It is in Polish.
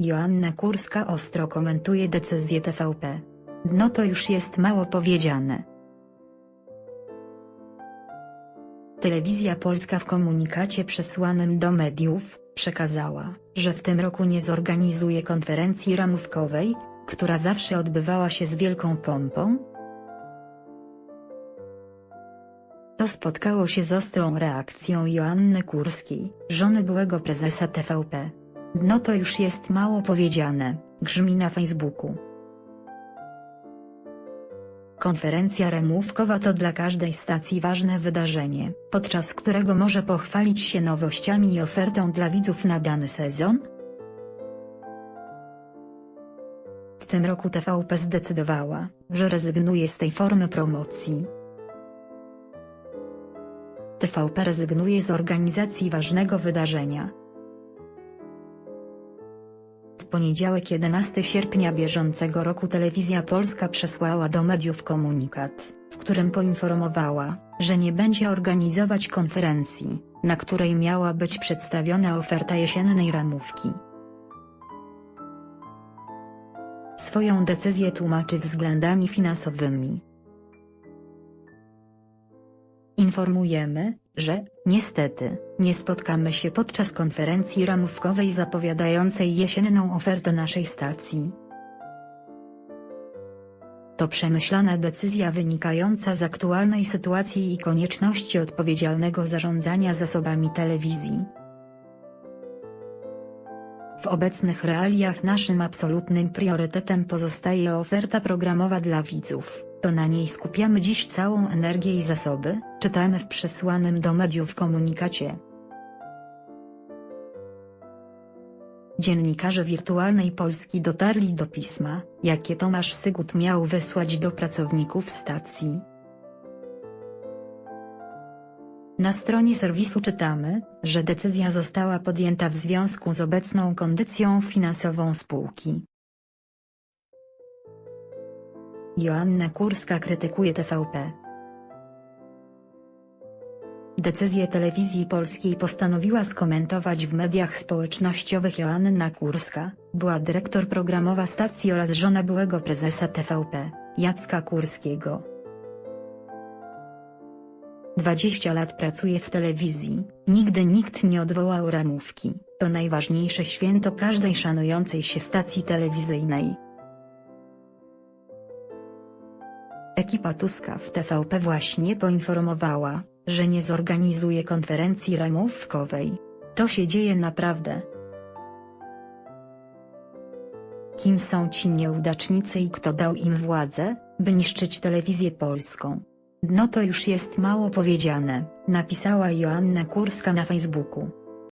Joanna Kurska ostro komentuje decyzję TVP. No to już jest mało powiedziane. Telewizja Polska w komunikacie przesłanym do mediów, przekazała, że w tym roku nie zorganizuje konferencji ramówkowej, która zawsze odbywała się z wielką pompą. To spotkało się z ostrą reakcją Joanny Kurskiej, żony byłego prezesa TVP. No to już jest mało powiedziane, grzmi na Facebooku. Konferencja remówkowa to dla każdej stacji ważne wydarzenie, podczas którego może pochwalić się nowościami i ofertą dla widzów na dany sezon. W tym roku TVP zdecydowała, że rezygnuje z tej formy promocji. TVP rezygnuje z organizacji ważnego wydarzenia. W poniedziałek 11 sierpnia bieżącego roku Telewizja Polska przesłała do mediów komunikat, w którym poinformowała, że nie będzie organizować konferencji, na której miała być przedstawiona oferta jesiennej ramówki. Swoją decyzję tłumaczy względami finansowymi. Informujemy, że, niestety, nie spotkamy się podczas konferencji ramówkowej zapowiadającej jesienną ofertę naszej stacji. To przemyślana decyzja wynikająca z aktualnej sytuacji i konieczności odpowiedzialnego zarządzania zasobami telewizji. W obecnych realiach naszym absolutnym priorytetem pozostaje oferta programowa dla widzów, to na niej skupiamy dziś całą energię i zasoby, czytamy w przesłanym do mediów komunikacie. Dziennikarze Wirtualnej Polski dotarli do pisma, jakie Tomasz Sygut miał wysłać do pracowników stacji. Na stronie serwisu czytamy, że decyzja została podjęta w związku z obecną kondycją finansową spółki. Joanna Kurska krytykuje TVP. Decyzję telewizji polskiej postanowiła skomentować w mediach społecznościowych Joanna Kurska, była dyrektor programowa stacji oraz żona byłego prezesa TVP, Jacka Kurskiego. 20 lat pracuję w telewizji, nigdy nikt nie odwołał ramówki, to najważniejsze święto każdej szanującej się stacji telewizyjnej. Ekipa Tuska w TVP właśnie poinformowała, że nie zorganizuje konferencji ramówkowej. To się dzieje naprawdę. Kim są ci nieudacznicy i kto dał im władzę, by niszczyć telewizję polską? No to już jest mało powiedziane, napisała Joanna Kurska na Facebooku.